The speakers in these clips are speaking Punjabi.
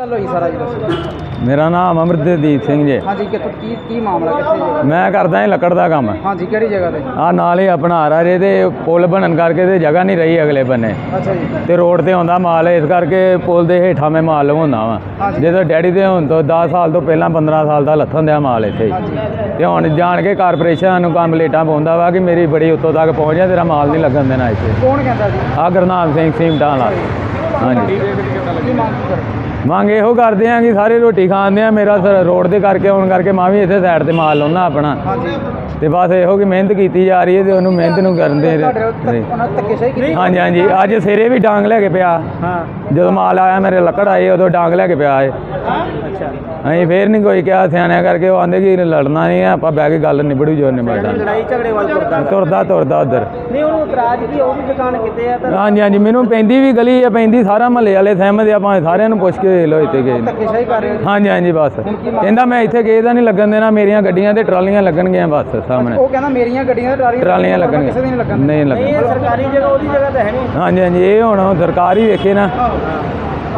ਗੱਲ ਹੋਈ ਸਾਰਾ ਜੀ ਦੱਸੋ। ਮੇਰਾ ਨਾਮ ਅਮਰਦੀਪ ਸਿੰਘ ਜੀ। ਹਾਂਜੀ ਕਿੱਥੋਂ ਕੀ ਕੀ ਮਾਮਲਾ ਕਿੱਥੇ ਜੀ ਮੈਂ ਕਰਦਾ ਹਾਂ ਲੱਕੜ ਦਾ ਕੰਮ। ਹਾਂਜੀ ਕਿਹੜੀ ਜਗ੍ਹਾ ਤੇ? ਆ ਨਾਲ ਹੀ ਆਪਣਾ ਆ ਰੇ ਤੇ ਪੁਲ ਬਣਨ ਕਰਕੇ ਤੇ ਜਗ੍ਹਾ ਨਹੀਂ ਰਹੀ ਅਗਲੇ ਬੰਨੇ। ਅੱਛਾ ਜੀ। ਤੇ ਰੋਡ ਤੇ ਆਉਂਦਾ ਮਾਲ ਇਸ ਕਰਕੇ ਪੁਲ ਦੇ ਹੇਠਾਂ ਮੈਂ ਮਾਲ ਲਵਾਉਂਦਾ ਵਾਂ। ਜਦੋਂ ਡੈਡੀ ਦੇ ਹੁਣ ਤੋਂ 10 ਸਾਲ ਤੋਂ ਪਹਿਲਾਂ 15 ਸਾਲ ਦਾ ਲੱਥਣ ਦਿਆ ਮਾਲ ਇੱਥੇ। ਤੇ ਹੁਣ ਜਾਣ ਕੇ ਕਾਰਪੋਰੇਸ਼ਨ ਨੂੰ ਕੰਮ ਲੇਟਾਂ ਪਾਉਂਦਾ ਵਾ ਕਿ ਮੇਰੀ ਬੜੀ ਉੱਤੋਂ ਤੱਕ ਪਹੁੰਚ ਜਾ ਤੇਰਾ ਮਾਲ ਨਹੀਂ ਲੱਗਣ ਦੇਣਾ ਇੱਥੇ। ਕੌਣ ਕਹਿੰਦਾ ਜੀ? ਆ ਗੁਰਨਾਮ ਸਿੰਘ ਸੀਮਟਾਂ ਵਾਲਾ। ਹਾਂਜੀ। ਕੀ ਮੰਗ ਇਹੋ ਕਰਦੇ ਆ ਕਿ ਸਾਰੇ ਰੋਟੀ ਖਾਂਦੇ ਆ ਮੇਰਾ ਸਰ ਰੋਡ ਦੇ ਕਰਕੇ ਆਉਣ ਕਰਕੇ ਮੈਂ ਵੀ ਇੱਥੇ ਸਾਈਡ ਤੇ ਮਾਲ ਲਾਉਣਾ ਆਪਣਾ। ਤੇ ਬਸ ਇਹੋ ਕਿ ਮਿਹਨਤ ਕੀਤੀ ਜਾ ਰਹੀ ਹੈ ਤੇ ਉਹਨੂੰ ਮਿਹਨਤ ਨੂੰ ਕਰਨ ਦੇ ਹਾਂਜੀ ਹਾਂਜੀ। ਅੱਜ ਸਿਰੇ ਵੀ ਡਾਂਗ ਲੈ ਕੇ ਪਿਆ। ਹਾਂ। ਜਦੋਂ ਮਾਲ ਆਇਆ ਮੇਰੇ ਲੱਕੜ ਆਈ ਉਦੋਂ ਡਾਂਗ ਲੈ ਕੇ ਪਿਆ ਏ ਅੱਛਾ। ਅਸੀਂ ਫੇਰ ਨਹੀਂ ਕੋਈ ਕਿਹਾ ਸਿਆਣਿਆਂ ਕਰਕੇ ਉਹ ਆਂਦੇ ਕਿ ਲੜਨਾ ਨਹੀਂ ਆ ਆਪਾਂ ਬਹਿ ਕੇ ਗੱਲ ਨਿਬੜੂ ਜੋ ਨਿਬੜਦਾ ਲੜਾਈ ਝਗੜੇ ਵੱਲ ਤੁਰਦਾ। ਤੁਰਦਾ ਤੁਰਦਾ ਉਧਰ। ਨਹੀਂ ਉਹਨੂੰ ਇਤਰਾਜ਼ ਕੀ ਉਹ ਵੀ ਦੁਕਾਨ ਕਿਤੇ ਆ? ਹਾਂਜੀ ਹਾਂਜੀ। ਮੈਨੂੰ ਪੈਂਦੀ ਵੀ ਗਲੀ ਆ ਪੈਂਦੀ ਸਾਰਾ ਮਹੱਲੇ ਵਾਲੇ ਸਹਿਮਤ ਆ ਆਪਾਂ ਸਾਰਿਆਂ ਨੂੰ ਪੁੱਛ ਕੇ ਲੋ ਇੱਥੇ ਗਏ ਨੇ। ਧੱਕੇ ਸਹੀ ਕਰ ਰਹੇ ਹੋ ਹਾਂਜੀ ਹਾਂਜੀ ਬਸ। ਕਹਿੰਦਾ ਮੈਂ ਇੱਥੇ ਕਿਸੇ ਦਾ ਨਹੀਂ ਲੱਗਣ ਦੇਣਾ ਮੇਰੀਆਂ ਗੱਡੀਆਂ ਤੇ ਟਰਾਲੀਆਂ ਲੱਗਣਗੀਆਂ ਬਸ ਸਾਹਮਣੇ। ਉਹ ਕਹਿੰਦਾ ਮੇਰੀਆਂ ਗੱਡੀਆਂ ਤੇ ਟਰਾਲੀਆਂ ਟਰਾਲੀਆਂ ਲੱਗਣਗੀਆਂ। ਕਿਸੇ ਦੀ ਨਹੀਂ ਲੱਗਣ ਨਹੀਂ ਲੱਗਣ ਸਰਕਾਰੀ ਜਗ੍ਹਾ ਉਹਦੀ ਜਗ੍ਹਾ ਤਾਂ ਹੈ ਨਹੀਂ। ਹਾਂਜੀ ਹਾਂਜੀ ਇਹ ਹੁਣ ਸਰਕਾਰ ਹੀ ਵੇਖੇ ਨਾ।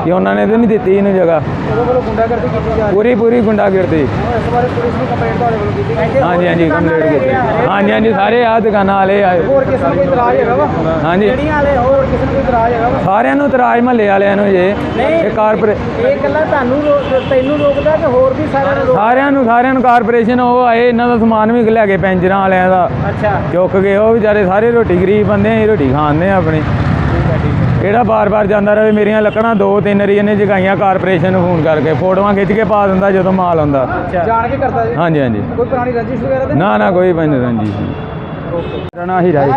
ਕਿ ਉਹਨਾਂ ਨੇ ਤੇ ਨਹੀਂ ਦਿੱਤੀ ਇਹਨੂੰ ਜਗ੍ਹਾ। ਉਹਦੇ ਵੱਲੋਂ ਗੁੰਡਾਗਰਦੀ ਕੀਤੀ ਜਾ ਰਹੀ ਪੂਰੀ ਪੂਰੀ ਗੁੰਡਾਗਰਦੀ। ਇਸ ਬਾਰੇ ਪੁਲਿਸ ਨੂੰ ਕੰਪਲੇਂਟ ਤੁਹਾਡੇ ਵੱਲੋਂ ਕੀਤੀ ਗਈ ਹਾਂਜੀ ਹਾਂਜੀ ਕੰਪਲੀਟ ਕੀਤੀ। ਹਾਂਜੀ ਹਾਂਜੀ ਸਾਰੇ ਆ ਦੁਕਾਨਾਂ ਵਾਲੇ ਆਏ। ਹੋਰ ਕਿਸੇ ਨੂੰ ਕੋਈ ਇਤਰਾਜ਼ ਹੈਗਾ ਵਾ? ਹਾਂਜੀ। ਜਿਹੜੀਆਂ ਵਾਲੇ ਹੋਰ ਕਿਸੇ ਨੂੰ ਕੋਈ ਇਤਰਾਜ਼ ਹੈਗਾ ਵਾ? ਸਾਰਿਆਂ ਨੂੰ ਤਰਾਜ ਮਹੱਲੇ ਵਾਲਿਆਂ ਨੂੰ ਜੇ ਇਹ ਕਾਰਪੋਰੇ ਇਹ ਇਕੱਲਾ ਤੁਹਾਨੂੰ ਤੈਨੂੰ ਰੋਕਦਾ ਕਿ ਹੋਰ ਵੀ ਸਾਰਿਆਂ ਨੂੰ ਸਾਰਿਆਂ ਨੂੰ ਸਾਰਿਆਂ ਨੂੰ ਕਾਰਪੋਰੇਸ਼ਨ ਉਹ ਆਏ ਇਹਨਾਂ ਦਾ ਸਮਾਨ ਵੀ ਲੈ ਕੇ ਪੈਂਜਰਾਂ ਵਾਲਿਆਂ ਦਾ। ਅੱਛਾ। ਚੁੱਕ ਗਏ ਉਹ ਵਿਚਾਰੇ ਸਾਰੇ ਰੋਟੀ ਗਰੀਬ ਬੰਦੇ ਆ ਇਹ ਰੋਟੀ ਖਾਂਦੇ ਆ ਆਪਣੀ। ਕਿਹੜਾ ਬਾਰ-ਬਾਰ ਜਾਂਦਾ ਰਹੇ ਮੇਰੀਆਂ ਲੱਕੜਾਂ ਦੋ ਤਿੰਨ ਰੀ ਇਹਨੇ ਜਗਾਈਆਂ ਕਾਰਪੋਰੇਸ਼ਨ ਨੂੰ ਫੋਨ ਕਰਕੇ ਫੋਟੋਆਂ ਖਿੱਚ ਕੇ ਪਾ ਦਿੰਦਾ ਜਦੋਂ ਮਾਲ ਆਉਂਦਾ। ਜਾਣ ਕੇ ਕਰਦਾ ਜੀ? ਹਾਂਜੀ ਹਾਂਜੀ। ਕੋਈ ਪੁਰਾਣੀ ਰੰਜਿਸ਼ ਵਗੈਰਾ ਤੇ? ਨਾ ਨਾ ਕੋਈ ਬੰਦ ਰੰਜੀ ਮੇਰਾ ਨਾਂ ਹੀਰਾ ਜੀ।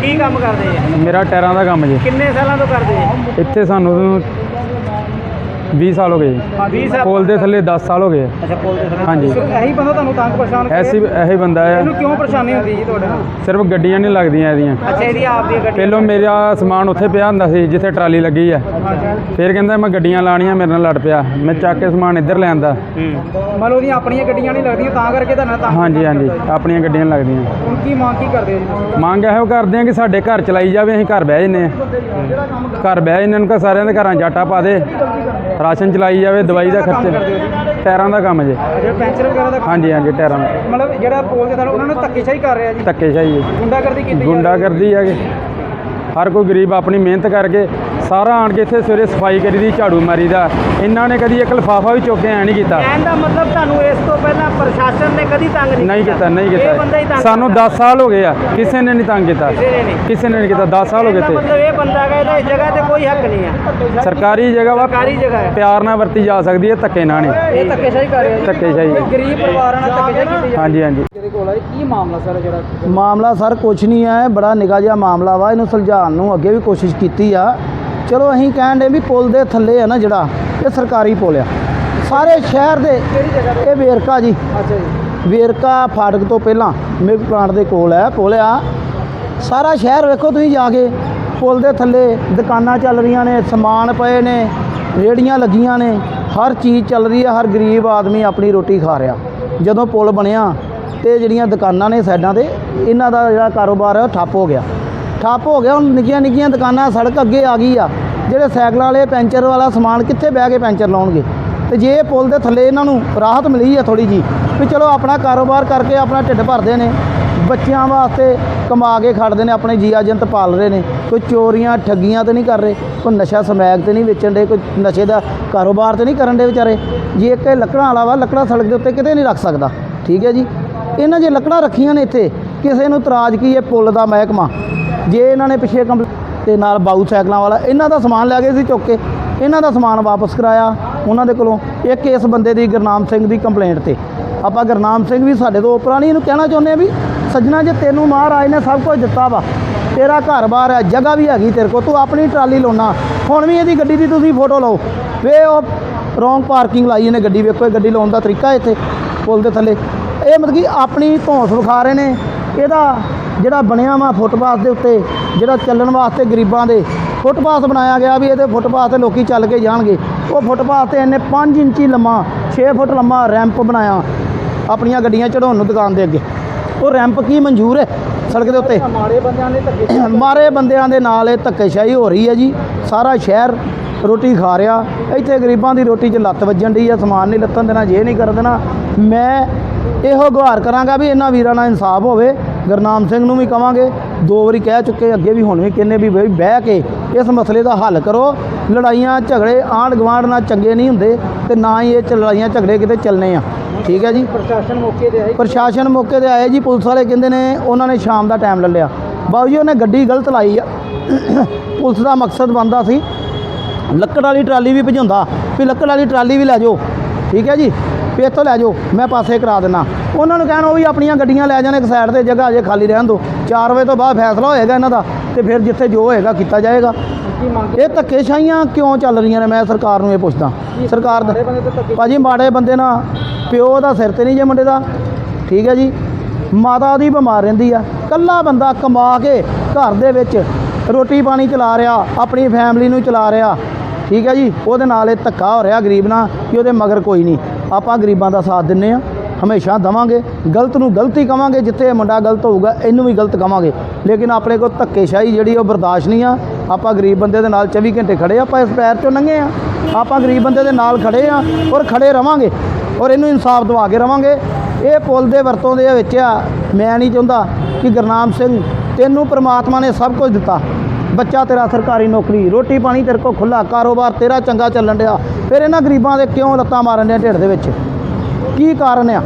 ਕੀ ਕੰਮ ਕਰਦੇ ਆ? ਮੇਰਾ ਟਾਇਰਾਂ ਦਾ ਕੰਮ ਜੀ। ਕਿੰਨੇ ਸਾਲਾਂ ਤੋਂ ਕਰਦੇ ਆ? ਇੱਥੇ ਸਾਨੂੰ 20 ਸਾਲ ਹੋ ਗਏ ਜੀ। 20 ਸਾਲ ਪੁਲ ਦੇ ਥੱਲੇ 10 ਸਾਲ ਹੋ ਗਏ। ਅੱਛਾ ਪੁੱਲ ਦੇ ਥੱਲੇ। ਹਾਂਜੀ। ਇਹੀ ਬੰਦਾ ਤੁਹਾਨੂੰ ਤੰਗ ਪਰੇਸ਼ਾਨ ਕਰੇ? ਐਸੀ ਇਹੀ ਬੰਦਾ ਹੈ। ਇਹਨੂੰ ਕਿਉਂ ਪਰੇਸ਼ਾਨੀ ਹੁੰਦੀ ਜੀ ਤੁਹਾਡੇ ਨਾਲ? ਸਿਰਫ ਗੱਡੀਆਂ ਨਹੀਂ ਲੱਗਦੀਆਂ ਇਹਦੀਆਂ। ਅੱਛਾ ਇਹਦੀ ਆਪ ਦੀ ਗੱਡੀ ਪਹਿਲੋਂ ਮੇਰਾ ਸਮਾਨ ਉੱਥੇ ਪਿਆ ਹੁੰਦਾ ਸੀ ਜਿੱਥੇ ਟਰਾਲੀ ਲੱਗੀ ਆ। ਫਿਰ ਕਹਿੰਦਾ ਮੈਂ ਗੱਡੀਆਂ ਲਾਣੀਆਂ ਮੇਰੇ ਨਾਲ ਲੜ ਪਿਆ। ਮੈਂ ਚੱਕ ਕੇ ਸਮਾਨ ਇੱਧਰ ਲਿਆਂਦਾ ਮੰਨ ਲਓ ਉਹਦੀਆਂ ਆਪਣੀਆਂ ਗੱਡੀਆਂ ਨਹੀਂ ਲੱਗਦੀਆਂ ਤਾਂ ਕਰਕੇ ਤਾਂ ਨਾ ਤਾਂ ਹਾਂਜੀ ਹਾਂਜੀ। ਆਪਣੀਆਂ ਗੱਡੀਆਂ ਲੱਗਦੀਆਂ। ਹੁਣ ਕੀ ਮੰਗ ਕੀ ਕਰਦੇ ਹੋ ਜੀ ਮੰਗ ਇਹੋ ਕਰਦੇ ਆ ਕਿ ਸਾਡੇ ਘਰ ਚਲਾਈ ਜਾਵੇ ਅਸੀਂ ਘਰ ਬਹਿ ਜੰਨੇ ਆ ਘਰ ਬਹਿ ਜੰਨੇ ਨੂੰ ਸਾਰਿਆਂ ਦੇ ਘਰਾਂ ਆਟਾ ਪਾ ਦੇ। ਰਾਸ਼ਨ ਚਲਾਈ ਜਾਵੇ ਦਵਾਈ ਦਾ ਖਰਚਾ। ਟਾਇਰਾਂ ਦਾ ਕੰਮ ਜੇ। ਜਿਹੜਾ ਪੈਂਚਰ ਵਗੈਰਾ ਦਾ ਹਾਂਜੀ ਹਾਂਜੀ ਟਾਇਰਾਂ ਦਾ। ਮਤਲਬ ਜਿਹੜਾ ਪੁੱਲ ਦੇ ਥੱਲੇ ਉਹਨਾਂ ਨੂੰ ਧੱਕੇਸ਼ਾਹੀ ਕਰ ਰਿਹਾ ਜੀ? ਧੱਕੇ ਸ਼ਾਹੀ ਗੁੰਡਾਗਰਦੀ ਕੀਤੀ ਜਾ ਰਹੀ ਗੁੰਡਾ ਕਰਦੀ ਹੈਗੇ। ਹਰ ਕੋਈ ਗਰੀਬ ਆਪਣੀ ਮਿਹਨਤ ਕਰਕੇ ਸਾਰਾ ਆਣ ਕੇ ਇੱਥੇ ਸਵੇਰੇ ਸਫ਼ਾਈ ਕਰੀਦੀ ਝਾੜੂ ਮਾਰੀਦਾ ਇਹਨਾਂ ਨੇ ਕਦੀ ਇੱਕ ਲਿਫਾਫਾ ਵੀ ਚੁੱਕ ਕੇ ਐ ਨਹੀਂ ਕੀਤਾ। ਕਹਿਣ ਦਾ ਮਤਲਬ ਤੁਹਾਨੂੰ ਇਸ ਤੋਂ ਪਹਿਲਾਂ ਪ੍ਰਸ਼ਾਸਨ ਨੇ ਕਦੀ ਤੰਗ ਨਹੀਂ ਨਹੀਂ ਕੀਤਾ ਨਹੀਂ ਇਹ ਬੰਦਾ ਹੀ ਕੀਤਾ ਤੰਗ ਸਾਨੂੰ 10 ਸਾਲ ਹੋ ਗਏ ਆ ਕਿਸੇ ਨੇ ਨਹੀਂ ਤੰਗ ਕੀਤਾ। ਕਿਸੇ ਨੇ ਨਹੀਂ। ਕਿਸੇ ਨੇ ਨਹੀਂ ਕੀਤਾ 10 ਸਾਲ ਹੋ ਗਏ ਇਹਦਾ ਤੇ ਮਤਲਬ ਇਹ ਬੰਦਾ ਹੈਗਾ ਇਹਦਾ ਇਸ ਜਗ੍ਹਾ ਤੇ ਕੋਈ ਹੱਕ ਨਹੀਂ ਆ। ਸਰਕਾਰੀ ਜਗ੍ਹਾ ਵਾ ਸਰਕਾਰੀ ਜਗ੍ਹਾ ਹੈ। ਪਿਆਰ ਨਾਲ ਵਰਤੀ ਜਾ ਸਕਦੀ ਹੈ ਧੱਕੇ ਨਾਲ ਨਹੀਂ। ਇਹ ਧੱਕੇਸ਼ਾਹੀ ਕਰ ਰਿਹਾ ਧੱਕੇਸ਼ਾਹੀ। ਗਰੀਬ ਪਰਿਵਾਰਾਂ ਨਾਲ ਧੱਕੇਸ਼ਾਹੀ ਕੀਤੀ ਜਾ ਹਾਂਜੀ ਹਾਂਜੀ। ਕੋਲ ਕੀ ਮਾਮਲਾ ਸਰ ਜਿਹੜਾ ਮਾਮਲਾ ਸਰ ਕੁਛ ਨਹੀਂ ਹੈ। ਬੜਾ ਨਿੱਘਾ ਜਿਹਾ ਮਾਮਲਾ ਵਾ। ਇਹਨੂੰ ਸੁਲਝਾਉਣ ਨੂੰ ਅੱਗੇ ਵੀ ਕੋਸ਼ਿਸ਼ ਕੀਤੀ ਆ। ਚਲੋ ਅਸੀਂ ਕਹਿਣ ਦੇ ਵੀ ਪੁਲ ਦੇ ਥੱਲੇ ਆ ਨਾ ਜਿਹੜਾ ਇਹ ਸਰਕਾਰੀ ਪੁਲ ਆ। ਸਾਰੇ ਸ਼ਹਿਰ ਦੇ ਕਿਹੜੀ ਜਗ੍ਹਾ ਤੇ? ਇਹ ਵੇਰਕਾ ਜੀ। ਅੱਛਾ ਜੀ। ਵੇਰਕਾ ਫਾਟਕ ਤੋਂ ਪਹਿਲਾਂ ਮਿਲਕ ਪਲਾਂਟ ਦੇ ਕੋਲ ਹੈ ਪੁਲ ਆ। ਸਾਰਾ ਸ਼ਹਿਰ ਵੇਖੋ ਤੁਸੀਂ ਜਾ ਕੇ। ਪੁਲ ਦੇ ਥੱਲੇ ਦੁਕਾਨਾਂ ਚੱਲ ਰਹੀਆਂ ਨੇ ਸਮਾਨ ਪਏ ਨੇ ਰੇੜੀਆਂ ਲੱਗੀਆਂ ਨੇ। ਹਰ ਚੀਜ਼ ਚੱਲ ਰਹੀ ਹੈ ਹਰ ਗਰੀਬ ਆਦਮੀ ਆਪਣੀ ਰੋਟੀ ਖਾ ਰਿਹਾ। ਜਦੋਂ ਪੁਲ ਬਣਿਆ ਤੇ ਜਿਹੜੀਆਂ ਦੁਕਾਨਾਂ ਨੇ ਸਾਈਡਾਂ ਤੇ, ਇਹਨਾਂ ਦਾ ਜਿਹੜਾ ਕਾਰੋਬਾਰ ਹੈ ਉਹ ਠੱਪ ਹੋ ਗਿਆ। ਠੱਪ ਹੋ ਗਿਆ, ਹੁਣ ਨਿੱਕੀਆਂ ਨਿੱਕੀਆਂ ਦੁਕਾਨਾਂ, ਸੜਕ ਅੱਗੇ ਆ ਗਈ ਆ। ਜਿਹੜੇ ਸਾਈਕਲਾਂ ਵਾਲੇ, ਪੈਂਚਰ ਵਾਲਾ ਸਮਾਨ ਕਿੱਥੇ ਬਹਿ ਕੇ ਪੈਂਚਰ ਲਾਉਣਗੇ? ਤੇ ਜੇ ਇਹ ਪੁਲ ਦੇ ਥੱਲੇ ਇਹਨਾਂ ਨੂੰ ਰਾਹਤ ਮਿਲੀ ਆ ਥੋੜੀ ਜੀ ਵੀ ਚਲੋ ਆਪਣਾ ਕਾਰੋਬਾਰ ਕਰਕੇ ਆਪਣਾ ਢਿੱਡ ਭਰਦੇ ਨੇ, ਬੱਚਿਆਂ ਵਾਸਤੇ ਕਮਾ ਕੇ ਖੜਦੇ ਨੇ, ਆਪਣੇ ਜੀਆ ਜੰਤ ਪਾਲ ਰਹੇ ਨੇ, ਕੋਈ ਚੋਰੀਆਂ, ਠੱਗੀਆਂ ਤੇ ਨਹੀਂ ਕਰ ਰਹੇ, ਕੋਈ ਨਸ਼ਾ ਸਮੈਕ ਤੇ ਨਹੀਂ ਵੇਚਣ ਦੇ, ਕੋਈ ਨਸ਼ੇ ਦਾ ਕਾਰੋਬਾਰ ਤੇ ਨਹੀਂ ਕਰਨ ਦੇ ਵਿਚਾਰੇ। ਜੇ ਇੱਕ ਲੱਕੜਾਂ ਵਾਲਾ ਵਾ, ਲੱਕੜਾਂ ਸੜਕ ਦੇ ਉੱਤੇ ਕਿਤੇ ਨਹੀਂ ਰੱਖ ਸਕਦਾ। ਠੀਕ ਹੈ ਜੀ? ਇਹਨਾਂ ਜੇ ਲੱਕੜਾਂ ਰੱਖੀਆਂ ਨੇ ਇੱਥੇ, ਕਿਸੇ ਨੂੰ ਇਤਰਾਜ਼ ਕੀ ਹੈ ਪੁਲ ਦਾ ਮਹਿਕਮਾ? ਜੇ ਇਹਨਾਂ ਨੇ ਪਿੱਛੇ ਕੰਪ ਤੇ ਨਾਲ ਬਾਊ ਸਾਈਕਲਾਂ ਵਾਲਾ, ਇਹਨਾਂ ਦਾ ਸਮਾਨ ਲੈ ਗਏ ਸੀ ਚੁੱਕ ਕੇ। ਇਹਨਾਂ ਦਾ ਸਮਾਨ ਵਾਪਸ ਕਰਾਇਆ ਉਹਨਾਂ ਦੇ ਕੋਲੋਂ। ਇੱਕ ਇਸ ਬੰਦੇ ਦੀ ਗੁਰਨਾਮ ਸਿੰਘ ਦੀ ਕੰਪਲੇਂਟ ਤੇ। ਆਪਾਂ ਗੁਰਨਾਮ ਸਿੰਘ ਵੀ ਸਾਡੇ ਤੋਂ ਉਪਰਾਂ ਨਹੀਂ ਇਹਨੂੰ ਕਹਿਣਾ ਚਾਹੁੰਦੇ ਆ ਵੀ ਸੱਜਣਾ ਜੇ ਤੈਨੂੰ ਮਹਾਰਾਜ ਨੇ ਸਭ ਕੁਝ ਦਿੱਤਾ ਵਾ, ਤੇਰਾ ਘਰ-ਬਾਰ ਹੈ, ਜਗ੍ਹਾ ਵੀ ਹੈਗੀ ਤੇਰੇ ਕੋਲ, ਤੂੰ ਆਪਣੀ ਟਰਾਲੀ ਲਾਉਣਾ। ਹੁਣ ਵੀ ਇਹਦੀ ਗੱਡੀ ਦੀ ਤੁਸੀਂ ਫੋਟੋ ਲਓ। ਵੇ ਉਹ ਰੋਂਗ ਪਾਰਕਿੰਗ ਲਾਈ ਇਹਨੇ ਗੱਡੀ, ਵੇਖੋ ਇਹ ਗੱਡੀ ਲਾਉਣ ਦਾ ਤਰੀਕਾ ਇੱਥੇ। ਪੁਲ ਦੇ ਥੱਲੇ। ਇਹ ਮਤਲਬ ਕਿ ਆਪਣੀ ਧੌਂਸ ਵਿਖਾ ਰਹੇ ਨੇ। ਇਹਦਾ ਜਿਹੜਾ ਬਣਿਆ ਵਾ ਫੁੱਟਪਾਥ ਦੇ ਉੱਤੇ ਜਿਹੜਾ ਚੱਲਣ ਵਾਸਤੇ ਗਰੀਬਾਂ ਦੇ ਫੁੱਟਪਾਥ ਬਣਾਇਆ ਗਿਆ ਵੀ ਇਹਦੇ ਫੁੱਟਪਾਥ ਤੇ ਲੋਕੀ ਚੱਲ ਕੇ ਜਾਣਗੇ। ਉਹ ਫੁੱਟਪਾਥ ਤੇ ਇਹਨੇ 5 ਇੰਚੀ ਲੰਮਾ 6 ਫੁੱਟ ਲੰਮਾ ਰੈਂਪ ਬਣਾਇਆ। ਆਪਣੀਆਂ ਗੱਡੀਆਂ ਚੜਾਉਣ ਨੂੰ ਦੁਕਾਨ ਦੇ ਅੱਗੇ। ਉਹ ਰੈਂਪ ਕੀ ਮਨਜ਼ੂਰ ਹੈ ਸੜਕ ਦੇ ਉੱਤੇ? ਮਾੜੇ ਬੰਦਿਆਂ ਨੇ ਧੱਕੇ ਮਾਰੇ ਬੰਦਿਆਂ ਦੇ ਨਾਲ ਇਹ ਧੱਕੇਸ਼ਾਹੀ ਹੋ ਰਹੀ ਹੈ ਜੀ। ਸਾਰਾ ਸ਼ਹਿਰ ਰੋਟੀ ਖਾ ਰਿਹਾ। ਇੱਥੇ ਗਰੀਬਾਂ ਦੀ ਰੋਟੀ 'ਚ ਲੱਤ ਵੱਜਣ ਡਈ ਆ ਸਮਾਨ ਨਹੀਂ ਲੱਤਣ ਦੇਣਾ ਜੇ ਨਹੀਂ ਕਰ ਦੇਣਾ। ਮੈਂ ਇਹੋ ਗੁਹਾਰ ਕਰਾਂਗਾ ਵੀ ਇਹਨਾਂ ਵੀਰਾਂ ਨਾਲ ਇਨਸਾਫ ਹੋਵੇ। ਗੁਰਨਾਮ ਸਿੰਘ ਨੂੰ ਵੀ ਕਵਾਂਗੇ। ਦੋ ਵਾਰੀ ਕਹਿ ਚੁੱਕੇ ਅੱਗੇ ਵੀ ਹੁਣ ਵੀ ਕਹਿੰਨੇ ਵੀ ਬਈ ਬਹਿ ਕੇ ਇਸ ਮਸਲੇ ਦਾ ਹੱਲ ਕਰੋ। ਲੜਾਈਆਂ ਝਗੜੇ ਆਂਢ ਗੁਆਂਢ ਨਾਲ ਚੰਗੇ ਨਹੀਂ ਹੁੰਦੇ ਤੇ ਨਾ ਹੀ ਇਹ ਲੜਾਈਆਂ ਝਗੜੇ ਕਿਤੇ ਚੱਲਣੇ ਆ। ਠੀਕ ਹੈ ਜੀ? ਪ੍ਰਸ਼ਾਸਨ ਮੌਕੇ ਤੇ ਆਏ ਪ੍ਰਸ਼ਾਸਨ ਮੌਕੇ ਤੇ ਆਏ ਜੀ ਪੁਲਿਸ ਵਾਲੇ ਕਹਿੰਦੇ ਨੇ ਉਹਨਾਂ ਨੇ ਸ਼ਾਮ ਦਾ ਟਾਈਮ ਲੈ ਲਿਆ। ਬਾਬੂ ਜੀ ਉਹਨੇ ਗੱਡੀ ਗਲਤ ਲਾਈ ਆ। ਪੁਲਿਸ ਦਾ ਮਕਸਦ ਬੰਦਾ ਸੀ ਲੱਕੜ ਵਾਲੀ ਟਰਾਲੀ ਵੀ ਭਜਾਉਂਦਾ ਵੀ ਲੱਕੜ ਵਾਲੀ ਟਰਾਲੀ ਵੀ ਲੈ ਜਾਓ। ਠੀਕ ਹੈ ਜੀ? ਵੀ ਇੱਥੋਂ ਲੈ ਜਾਓ ਮੈਂ ਪਾਸੇ ਕਰਾ ਦੇਣਾ ਉਹਨਾਂ ਨੂੰ ਕਹਿਣ ਉਹ ਵੀ ਆਪਣੀਆਂ ਗੱਡੀਆਂ ਲੈ ਜਾਣ ਇੱਕ ਸਾਈਡ ਤੇ ਜਗ੍ਹਾ ਅਜੇ ਖਾਲੀ ਰਹਿਣ ਦਿਓ 4 ਵਜੇ ਤੋਂ ਬਾਅਦ ਫੈਸਲਾ ਹੋਏਗਾ ਇਹਨਾਂ ਦਾ ਤੇ ਫਿਰ ਜਿੱਥੇ ਜੋ ਹੋਏਗਾ ਕੀਤਾ ਜਾਏਗਾ। ਇਹ ਧੱਕੇਸ਼ਾਹੀਆਂ ਕਿਉਂ ਚੱਲ ਰਹੀਆਂ ਨੇ? ਮੈਂ ਸਰਕਾਰ ਨੂੰ ਇਹ ਪੁੱਛਦਾ। ਸਰਕਾਰ ਦਾ ਭਾਜੀ ਮਾੜੇ ਬੰਦੇ ਨਾਲ ਪਿਓ ਦਾ ਸਿਰ ਤੇ ਨਹੀਂ ਜੇ ਮੁੰਡੇ ਦਾ। ਠੀਕ ਹੈ ਜੀ? ਮਾਤਾ ਉਹਦੀ ਬਿਮਾਰ ਰਹਿੰਦੀ ਆ। ਕੱਲਾ ਬੰਦਾ ਕਮਾ ਕੇ ਘਰ ਦੇ ਵਿੱਚ ਰੋਟੀ ਪਾਣੀ ਚਲਾ ਰਿਹਾ ਆਪਣੀ ਫੈਮਿਲੀ ਨੂੰ ਚਲਾ ਰਿਹਾ। ਠੀਕ ਹੈ ਜੀ? ਉਹਦੇ ਨਾਲ ਇਹ ਧੱਕਾ ਹੋ ਰਿਹਾ ਗਰੀਬ ਨਾਲ ਕਿ ਉਹਦੇ ਮਗਰ ਕੋਈ ਨਹੀਂ। ਆਪਾਂ ਗਰੀਬਾਂ ਦਾ ਸਾਥ ਦਿੰਨੇ ਆ, ਹਮੇਸ਼ਾ ਦਵਾਂਗੇ। ਗਲਤ ਨੂੰ ਗਲਤੀ ਕਵਾਂਗੇ, ਜਿੱਥੇ ਇਹ ਮੁੰਡਾ ਗਲਤ ਹੋਊਗਾ, ਇਹਨੂੰ ਵੀ ਗਲਤ ਕਵਾਂਗੇ। ਲੇਕਿਨ ਆਪਣੇ ਕੋਲ ਧੱਕੇਸ਼ਾਹੀ ਜਿਹੜੀ ਉਹ ਬਰਦਾਸ਼ਤ ਨਹੀਂ ਆ। ਆਪਾਂ ਗਰੀਬ ਬੰਦੇ ਦੇ ਨਾਲ 24 ਘੰਟੇ ਖੜੇ ਆ, ਆਪਾਂ ਇਸ ਪੈਰ ਚੋਂ ਲੰਘੇ ਆ। ਆਪਾਂ ਗਰੀਬ ਬੰਦੇ ਦੇ ਨਾਲ ਖੜੇ ਆ ਔਰ ਖੜੇ ਰਵਾਂਗੇ ਔਰ ਇਹਨੂੰ ਇਨਸਾਫ ਦਵਾ ਕੇ ਰਵਾਂਗੇ। ਇਹ ਪੁੱਲ ਦੇ ਵਰਤੋਂ ਦੇ ਵਿੱਚ ਆ। ਮੈਂ ਨਹੀਂ ਚਾਹੁੰਦਾ ਕਿ ਗੁਰਨਾਮ ਸਿੰਘ ਤੈਨੂੰ ਪ੍ਰਮਾਤਮਾ ਨੇ ਸਭ ਕੁਝ ਦਿੱਤਾ। ਬੱਚਾ ਤੇਰਾ ਸਰਕਾਰੀ ਨੌਕਰੀ, ਰੋਟੀ ਪਾਣੀ ਤੇਰੇ ਕੋਲ ਖੁੱਲਾ ਕਾਰੋਬਾਰ ਤੇਰਾ ਚੰਗਾ ਚੱਲਣ ਡਿਆ। ਫਿਰ ਇਹਨਾਂ ਗਰੀਬਾਂ ਦੇ ਕਿਉਂ ਲੱਤਾਂ ਮਾਰਨ ਡਿਆ ਢਿੱਡ ਦੇ ਵਿੱਚ? ਕੀ ਕਾਰਨ ਆ?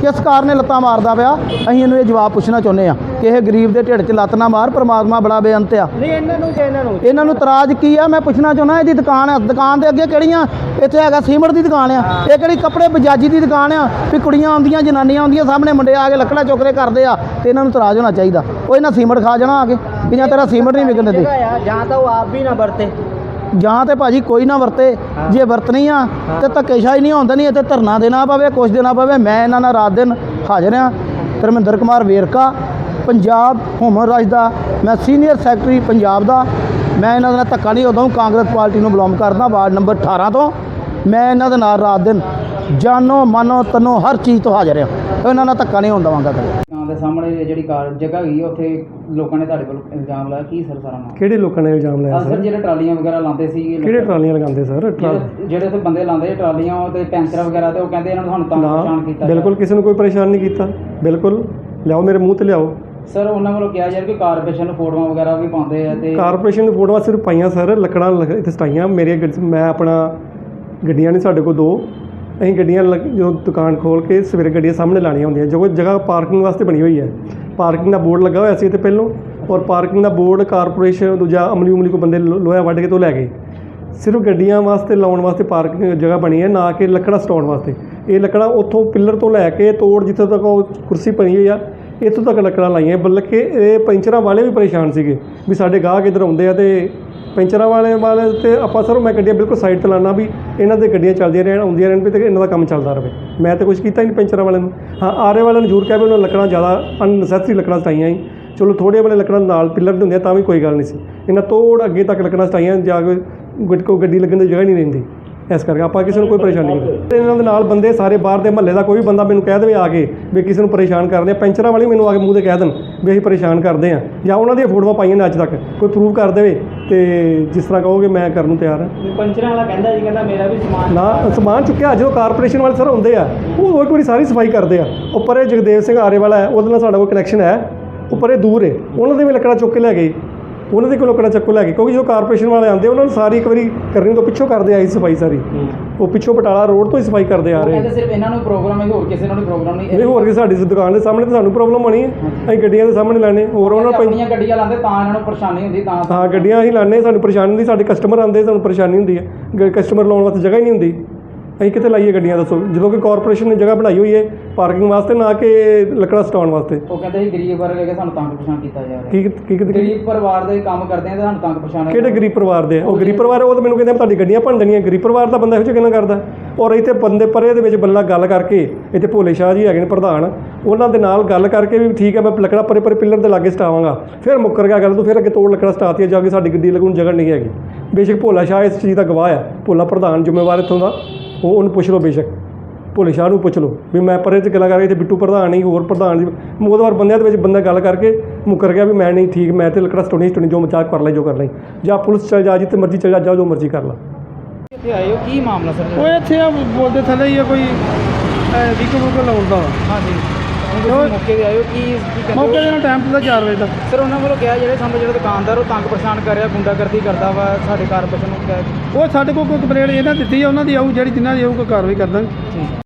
ਕਿਸ ਕਾਰਨ ਲੱਤਾਂ ਮਾਰਦਾ ਪਿਆ? ਅਸੀਂ ਇਹਨੂੰ ਇਹ ਜਵਾਬ ਪੁੱਛਣਾ ਚਾਹੁੰਦੇ ਆ। ਕਿ ਇਹ ਗਰੀਬ ਦੇ ਢਿੱਡ 'ਚ ਲੱਤ ਨਾ ਮਾਰ ਪ੍ਰਮਾਤਮਾ ਬੜਾ ਬੇਅੰਤ ਆ। ਨਹੀਂ ਇਹਨਾਂ ਨੂੰ ਜੇ ਇਹਨਾਂ ਨੂੰ ਇਹਨਾਂ ਨੂੰ ਤਰਾਜ ਕੀ ਆ? ਮੈਂ ਪੁੱਛਣਾ ਚਾਹੁੰਦਾ ਇਹਦੀ ਦੁਕਾਨ ਆ ਦੁਕਾਨ ਦੇ ਅੱਗੇ ਕਿਹੜੀਆਂ? ਇੱਥੇ ਹੈਗਾ ਸੀਮਟ ਦੀ ਦੁਕਾਨ ਆ। ਇਹ ਕਿਹੜੀ ਕੱਪੜੇ ਬਜਾਜੀ ਦੀ ਦੁਕਾਨ ਆ? ਵੀ ਕੁੜੀਆਂ ਆਉਂਦੀਆਂ ਜਨਾਨੀਆਂ ਆਉਂਦੀਆਂ ਸਾਹਮਣੇ ਮੁੰਡੇ ਆ ਕੇ ਲੱਕੜਾ ਚੁੱਕਰੇ ਕਰਦੇ ਆ ਤੇ ਇਹਨਾਂ ਨੂੰ ਤਰਾਜ ਹੋਣਾ ਚਾਹੀਦਾ। ਉਹ ਇਹਨਾਂ ਸੀਮਟ ਖਾ ਜਾਣਾ ਆ ਕੇ ਕਿ ਜਾਂ ਤੇਰਾ ਸੀਮਟ ਨਹੀਂ ਵਿਕਣ ਆ ਜਾਂ ਤਾਂ ਉਹ ਆਪ ਵੀ ਨਾ ਵਰਤੇ। ਜਾਂ ਤੇ ਭਾਜੀ ਕੋਈ ਨਾ ਵਰਤੇ ਜੇ ਵਰਤਣੀ ਆ ਤੇ ਧੱਕੇਸ਼ਾਹੀ ਨਹੀਂ ਹੁੰਦਾ ਨਹੀਂ ਇੱਥੇ ਧਰਨਾ ਦੇਣਾ ਪਵੇ ਕੁਛ ਦੇਣਾ ਪਵੇ ਮੈਂ ਇਹਨਾਂ ਨਾਲ ਰਾਤ ਦਿਨ ਹਾਜ਼ਰ ਆ। ਧਰਮਿੰਦਰ ਕੁਮਾਰ ਵੇਰਕਾ ਪੰਜਾਬ ਹਿਊਮਨ ਰਾਈਟਸ ਦਾ ਮੈਂ ਸੀਨੀਅਰ ਸੈਕਟਰੀ ਪੰਜਾਬ ਦਾ। ਮੈਂ ਇਹਨਾਂ ਦੇ ਨਾਲ ਧੱਕਾ ਨਹੀਂ ਉਦੋਂ ਕਾਂਗਰਸ ਪਾਰਟੀ ਨੂੰ ਬਿਲੋਂਗ ਕਰਦਾ ਵਾਰਡ ਨੰਬਰ 18 ਤੋਂ। ਮੈਂ ਇਹਨਾਂ ਦੇ ਨਾਲ ਰਾਤ ਦਿਨ ਜਾਨੋ ਮਾਨੋ ਤਨੋ ਹਰ ਚੀਜ਼ ਤੋਂ ਹਾਜ਼ਰ ਆ ਇਹਨਾਂ ਨਾਲ ਧੱਕਾ ਨਹੀਂ ਹੋਣ ਦੇਵਾਂਗਾ ਕਦੇ। ਦੇ ਸਾਹਮਣੇ ਜਿਹੜੀ ਕਾਰ ਜਗ੍ਹਾ ਆ, ਉੱਥੇ ਲੋਕਾਂ ਨੇ ਤੁਹਾਡੇ ਕੋਲ ਇਲਜ਼ਾਮ ਲਾਇਆ। ਕੀ ਸਰ ਸਾਰਾ ਨਾਮ? ਕਿਹੜੇ ਲੋਕਾਂ ਨੇ ਇਲਜ਼ਾਮ ਲਾਇਆ ਸਰ ਸਰ? ਜਿਹੜੇ ਟਰਾਲੀਆਂ ਵਗੈਰਾ ਲਾਉਂਦੇ ਸੀ ਕਿਹੜੇ ਟਰਾਲੀਆਂ ਲਗਾਉਂਦੇ ਸਰ? ਟਰਾ- ਜਿਹੜੇ ਉੱਥੇ ਬੰਦੇ ਲਾਉਂਦੇ ਟਰਾਲੀਆਂ ਤੇ ਪੈਂਚਰ ਵਗੈਰਾ ਤੇ ਉਹ ਕਹਿੰਦੇ ਇਹਨਾਂ ਨੂੰ ਸਾਨੂੰ ਤੰਗ ਪਰੇਸ਼ਾਨ ਨਾ ਕੀਤਾ ਬਿਲਕੁਲ ਕਿਸੇ ਨੂੰ ਕੋਈ ਪਰੇਸ਼ਾਨ ਨਹੀਂ ਕੀਤਾ। ਬਿਲਕੁਲ ਲਿਆਓ ਮੇਰੇ ਮੂੰਹ ਤੇ ਲਿਆਓ। ਸਰ, ਉਹਨਾਂ ਵੱਲੋਂ ਕਿਹਾ ਯਾਰ ਕਿ ਕਾਰਪੋਰੇਸ਼ਨ ਨੂੰ ਫੋਟੋਆਂ ਵਗੈਰਾ ਵੀ ਪਾਉਂਦੇ ਆ ਤੇ ਕਾਰਪੋਰੇਸ਼ਨ ਦੀ ਫੋਟੋਆਂ ਸਿਰਫ ਪਾਈਆਂ, ਸਰ, ਲੱਕੜਾਂ ਲਗ- ਇੱਥੇ ਸਟਾਈਆਂ। ਮੇਰੇ ਗੱਡ- ਮੈਂ ਆਪਣਾ ਗੱਡੀਆਂ ਨੇ ਸਾਡੇ ਕੋਲ ਦੋ। ਅਸੀਂ ਗੱਡੀਆਂ ਲੱਗ- ਜਦੋਂ ਦੁਕਾਨ ਖੋਲ ਕੇ ਸਵੇਰੇ ਗੱਡੀਆਂ ਸਾਹਮਣੇ ਲਾਣੀਆਂ ਹੁੰਦੀਆਂ। ਜੋ ਜਗ੍ਹਾ ਪਾਰਕਿੰਗ ਵਾਸਤੇ ਬਣੀ ਹੋਈ ਹੈ। ਪਾਰਕਿੰਗ ਦਾ ਬੋਰਡ ਲੱਗਾ ਹੋਇਆ ਸੀ ਇੱਥੇ ਪਹਿਲੋਂ। ਔਰ ਪਾਰਕਿੰਗ ਦਾ ਬੋਰਡ ਕਾਰਪੋਰੇਸ਼ਨ ਦੂਜਾ ਅਮਲੀ ਉਮਲੀ ਕੋ ਬੰਦੇ ਲੋ- ਲੋਹਾ ਵੱਢ ਕੇ ਤੋਂ ਲੈ ਗਏ। ਸਿਰਫ ਗੱਡੀਆਂ ਵਾਸਤੇ ਲਾਉਣ ਵਾਸਤੇ ਪਾਰਕਿੰਗ ਜਗ੍ਹਾ ਬਣੀ ਹੈ, ਨਾ ਕਿ ਲੱਕੜਾਂ ਸਟਾਉਣ ਵਾਸਤੇ। ਇਹ ਲੱਕੜਾਂ ਉੱਥੋਂ ਪਿੱਲਰ ਤੋਂ ਲੈ ਕੇ ਤੋੜ ਜਿੱਥੇ ਤੱਕ ਉਹ ਕੁਰਸੀ ਪਈ ਹੋਈ ਆ ਇੱਥੋਂ ਤੱਕ ਲੱਕੜਾਂ ਲਾਈਆਂ। ਬਲਕਿ ਇਹ ਪੈਂਚਰਾਂ ਵਾਲੇ ਵੀ ਪਰੇਸ਼ਾਨ ਸੀਗੇ ਵੀ ਸਾਡੇ ਗਾਹਕ ਇੱਧਰ ਆਉਂਦੇ ਆ ਤੇ ਪੈਂਚਰਾਂ ਵਾਲੇ ਵਾਲੇ ਤੇ ਆਪਾਂ ਸਰ ਮੈਂ ਗੱਡੀਆਂ ਬਿਲਕੁਲ ਸਾਈਡ ਤੇ ਲਾਣਾ ਵੀ ਇਹਨਾਂ ਦੇ ਗੱਡੀਆਂ ਚੱਲਦੀਆਂ ਰਹਿਣ, ਆਉਂਦੀਆਂ ਰਹਿਣ ਵੀ ਤੇ ਇਹਨਾਂ ਦਾ ਕੰਮ ਚੱਲਦਾ ਰਹੇ। ਮੈਂ ਤਾਂ ਕੁਝ ਕੀਤਾ ਹੀ ਨਹੀਂ ਪੈਂਚਰਾਂ ਵਾਲਿਆਂ ਨੂੰ। ਹਾਂ, ਆਰੇ ਵਾਲਿਆਂ ਨੂੰ ਜ਼ਰੂਰ ਕਹਿ ਵੀ ਉਹਨਾਂ ਲੱਕੜਾਂ ਜ਼ਿਆਦਾ ਅਨਨੈਸੈਸਰੀ ਲੱਕੜਾਂ ਸਟਾਈਆਂ ਹੀ ਚਲੋ ਥੋੜ੍ਹੇ ਵਾਲੇ ਲੱਕੜਾਂ ਨਾਲ ਪਿੱਲਰ ਦੇ ਹੁੰਦੇ ਆ ਤਾਂ ਵੀ ਕੋਈ ਗੱਲ ਨਹੀਂ ਸੀ। ਇਹਨਾਂ ਤੋੜ ਅੱਗੇ ਤੱਕ ਲੱਕੜਾਂ ਸਟਾਈਆਂ ਜਾ ਕੇ ਗੱਡ ਕੋ ਗੱਡੀ ਲੱਗਣ ਦੀ ਜਗ੍ਹਾ ਨਹੀਂ ਰਹਿੰਦੀ। ਇਸ ਕਰਕੇ ਆਪਾਂ ਕਿਸੇ ਨੂੰ ਕੋਈ ਪਰੇਸ਼ਾਨੀ ਨਹੀਂ ਕਰਦੇ। ਇਹਨਾਂ ਦੇ ਨਾਲ ਬੰਦੇ ਸਾਰੇ ਬਾਹਰ ਦੇ ਮਹੱਲੇ ਦਾ ਕੋਈ ਵੀ ਬੰਦਾ ਮੈਨੂੰ ਕਹਿ ਦੇਵੇ ਆ ਕੇ ਵੀ ਕਿਸੇ ਨੂੰ ਪਰੇਸ਼ਾਨ ਕਰਦੇ ਆ ਪੈਂਚਰਾਂ ਵਾਲੇ ਮੈਨੂੰ ਆ ਕੇ ਮੂੰਹ ਤੇ ਕਹਿ ਦੇਣ ਵੀ ਅਸੀਂ ਪਰੇਸ਼ਾਨ ਕਰਦੇ ਆ ਜਾਂ ਉਹਨਾਂ ਦੀਆਂ ਫੋਟੋਆਂ ਪਾਈਆਂ ਨੇ ਅੱਜ ਤੱਕ ਕੋਈ ਪ੍ਰੂਫ ਕਰ ਦੇਵੇ ਤੇ ਜਿਸ ਤਰ੍ਹਾਂ ਕਹੋਗੇ ਮੈਂ ਕਰਨ ਨੂੰ ਤਿਆਰ ਹਾਂ। ਪੰਚਰਾਂ ਵਾਲਾ ਕਹਿੰਦਾ ਜੀ ਕਹਿੰਦਾ ਮੇਰਾ ਵੀ ਸਮਾਨ ਨਾ ਸਮਾਨ ਚੁੱਕਿਆ ਜਦੋਂ ਕਾਰਪੋਰੇਸ਼ਨ ਵਾਲੇ ਸਰ ਹੁੰਦੇ ਆ ਉਹ ਇੱਕ ਵਾਰੀ ਸਾਰੀ ਸਫ਼ਾਈ ਕਰਦੇ ਆ। ਉੱਪਰ ਇਹ ਜਗਦੇਵ ਸਿੰਘ ਆਰੇ ਵਾਲਾ ਹੈ ਉਹਦੇ ਨਾਲ ਸਾਡਾ ਕੋਈ ਕਨੈਕਸ਼ਨ ਹੈ। ਉੱਪਰ ਇਹ ਦੂਰ ਹੈ ਉਹਨਾਂ ਦੇ ਵੀ ਲੱਕੜਾਂ ਚੁੱਕ ਕੇ ਲੈ ਗਏ। ਉਹਨਾਂ ਦੇ ਕੋਲ ਲੱਕੜਾਂ ਚੱਕੋ ਲੈ ਗਏ ਕਿਉਂਕਿ ਜਦੋਂ ਕਾਰਪੋਰੇਸ਼ਨ ਵਾਲੇ ਆਉਂਦੇ ਉਹਨਾਂ ਨੂੰ ਸਾਰੀ ਇੱਕ ਵਾਰੀ ਕਰਨੀ ਤੋਂ ਪਿੱਛੋਂ ਕਰਦੇ ਆਈ ਸਫ਼ਾਈ ਸਾਰੀ। ਉਹ ਪਿੱਛੋਂ ਬਟਾਲਾ ਰੋਡ ਤੋਂ ਹੀ ਸਫ਼ਾਈ ਕਰਦੇ ਆ ਰਹੇ। ਕਹਿੰਦੇ ਸਿਰਫ ਇਹਨਾਂ ਨੂੰ ਪ੍ਰੋਗਰਾਮ ਹੈ ਹੋਰ ਕਿਸੇ ਨੂੰ ਪ੍ਰੋਗਰਾਮ ਨਹੀਂ ਨਹੀਂ ਹੋਰ ਕਿ ਸਾਡੀ ਦੁਕਾਨ ਦੇ ਸਾਹਮਣੇ ਤਾਂ ਸਾਨੂੰ ਪ੍ਰੋਬਲਮ ਹੋਣੀ ਹੈ। ਅਸੀਂ ਗੱਡੀਆਂ ਦੇ ਸਾਹਮਣੇ ਲਾਣੇ ਹੋਰ ਉਹਨਾਂ ਨੂੰ ਆਪਣੀਆਂ ਗੱਡੀਆਂ ਲਾਉਂਦੇ ਤਾਂ ਇਹਨਾਂ ਨੂੰ ਪਰੇਸ਼ਾਨੀ ਹੁੰਦੀ ਤਾਂ ਹਾਂ ਗੱਡੀਆਂ ਅਸੀਂ ਲਾਣੇ ਸਾਨੂੰ ਪਰੇਸ਼ਾਨੀ ਹੁੰਦੀ ਸਾਡੇ ਕਸਟਮਰ ਆਉਂਦੇ ਸਾਨੂੰ ਪਰੇਸ਼ਾਨੀ ਹੁੰਦੀ ਹੈ। ਕਸਟਮਰ ਲਾਉਣ ਵਾਸਤੇ ਜਗ੍ਹਾ ਹੀ ਨਹੀਂ ਹੁੰਦੀ। ਅਸੀਂ ਕਿੱਥੇ ਲਾਈਏ ਗੱਡੀਆਂ ਦੱਸੋ? ਜਦੋਂ ਕਿ ਕਾਰਪੋਰੇਸ਼ਨ ਨੇ ਜਗ੍ਹਾ ਬਣਾਈ ਹੋਈ ਹੈ ਪਾਰਕਿੰਗ ਵਾਸਤੇ ਨਾ ਕਿ ਲੱਕੜਾਂ ਸਟਾਉਣ ਵਾਸਤੇ। ਉਹ ਕਹਿੰਦੇ ਸੀ ਗਰੀਬ ਵਰਗ ਹੈਗੇ ਸਾਨੂੰ ਤੰਗ ਪਰੇਸ਼ਾਨ ਕੀਤਾ ਜਾ ਰਿਹਾ। ਕੀ ਕੀ ਕੀ- ਗਰੀਬ ਪਰਿਵਾਰ ਦੇ ਕੰਮ ਕਰਦੇ ਆ ਤੇ ਸਾਨੂੰ ਤੰਗ ਪਰੇਸ਼ਾਨ ਕਿਹੜੇ ਗਰੀਬ ਪਰਿਵਾਰ ਦੇ ਆ? ਉਹ ਗਰੀਬ ਪਰਿਵਾਰ ਆ, ਉਹ ਤਾਂ ਮੈਨੂੰ ਕਹਿੰਦੇ ਆ, ਤੁਹਾਡੀ ਗੱਡੀਆਂ ਭੰਨ ਦੇਣੀਆਂ। ਗਰੀਬ ਪਰਿਵਾਰ ਦਾ ਬੰਦਾ ਇਹੋ ਜਿਹਾ ਕਿਹਨਾਂ ਕਰਦਾ? ਔਰ ਇੱਥੇ ਬੰਦੇ ਪਰੇ ਦੇ ਵਿੱਚ ਬੰਦਾ ਗੱਲ ਕਰਕੇ ਇੱਥੇ ਭੋਲੇ ਸ਼ਾਹ ਜੀ ਹੈਗੇ ਨੇ ਪ੍ਰਧਾਨ ਉਹਨਾਂ ਦੇ ਨਾਲ ਗੱਲ ਕਰਕੇ ਵੀ ਠੀਕ ਹੈ ਮੈਂ ਲੱਕੜਾ ਪਰੇ ਪਰੇ ਪਿੱਲਰ ਦੇ ਲਾਗੇ ਸਟਾਵਾਂਗਾ। ਫਿਰ ਮੁੱਕਰ ਗਿਆ ਗੱਲ ਤੂੰ ਫਿਰ ਅੱਗੇ ਤੋੜ ਲੱਕੜਾ ਸਟਾਤੀ ਜਾ ਕੇ ਸਾਡੀ ਗੱਡੀ ਲੱਗਣ ਜਗ੍ਹਾ ਨਹੀਂ ਹੈਗੀ। ਬੇਸ਼ੱਕ ਭੋਲਾ ਸ਼ਾਹ ਇਸ ਚੀਜ਼ ਦਾ ਗਵਾਹ ਆ। ਭੋਲਾ ਪ੍ਰਧਾਨ ਜ਼ਿੰਮੇਵਾਰ ਇੱਥੋਂ ਦਾ। ਉਹ ਉਹਨੂੰ ਪੁੱਛ ਲਓ ਬੇਸ਼ੱਕ। ਭੋਲੇ ਸ਼ਾਹ ਨੂੰ ਪੁੱਛ ਲਓ ਵੀ ਮੈਂ ਪਰੇ 'ਚ ਗੱਲਾਂ ਕਰਕੇ ਇੱਥੇ ਬਿੱਟੂ ਪ੍ਰਧਾਨ ਨਹੀਂ ਹੋਰ ਪ੍ਰਧਾਨ ਜੀ ਮੋਦਵਾਰ ਬੰਦਿਆਂ ਦੇ ਵਿੱਚ ਬੰਦਾ ਗੱਲ ਕਰਕੇ ਮੁੱਕਰ ਗਿਆ ਵੀ ਮੈਂ ਨਹੀਂ ਠੀਕ ਮੈਂ ਤੇ ਲੱਕੜਾ ਸਟੋਣੀ ਸਟੋਣੀ ਜੋ ਮਚਾਕ ਕਰ ਲੈ ਜੋ ਕਰ ਲੈ। ਜਾਂ ਪੁਲਿਸ ਚਲ ਜਾ ਜਿੱਥੇ ਮਰਜ਼ੀ ਚਲ ਜਾ ਜਾ ਜੋ ਮਰਜ਼ੀ ਕਰ ਲਾ। ਇੱਥੇ ਆਏ ਹੋ? ਕੀ ਮਾਮਲਾ ਸਰ? ਉਹ ਇੱਥੇ ਆ ਬੋਲਦੇ ਥੱਲੇ ਹੀ ਆ ਕੋਈ ਵੀਕੋ ਵੀਕੋ ਲਾਉਂਦਾ। ਹਾਂਜੀ। ਤੁਸੀਂ ਮੌਕੇ ਤੇ ਹੋ ਕੀ ਕੀ ਕਹਿੰਦੇ ਮੌਕੇ? ਦੇ ਨਾਲ ਟਾਈਮ ਹੁੰਦਾ 4 ਵਜੇ ਦਾ ਸਰ ਉਹਨਾਂ ਵੱਲੋਂ ਕਿਹਾ ਜਿਹੜੇ ਸਾਨੂੰ ਜਿਹੜਾ ਦੁਕਾਨਦਾਰ ਉਹ ਤੰਗ ਪਰੇਸ਼ਾਨ ਕਰ ਰਿਹਾ ਗੁੰਡਾਗਰਦੀ ਕਰਦਾ ਵਾ ਸਾਡੇ ਕਾਰਪੋਰੇਸ਼ਨ ਨੂੰ ਕਿਹਾ ਉਹ ਸਾਡੇ ਕੋਲ ਕੋਈ ਕੰਪਲੇਂਟ ਇਹਨਾਂ ਦਿੱਤੀ ਆ ਉਹਨਾਂ ਦੀ ਆਊ ਜਿਹੜੀ ਜਿਨ੍ਹਾਂ ਦੀ ਆਊ ਕੋਈ ਕਾਰਵਾਈ ਕਰ ਦਾਂਗੇ।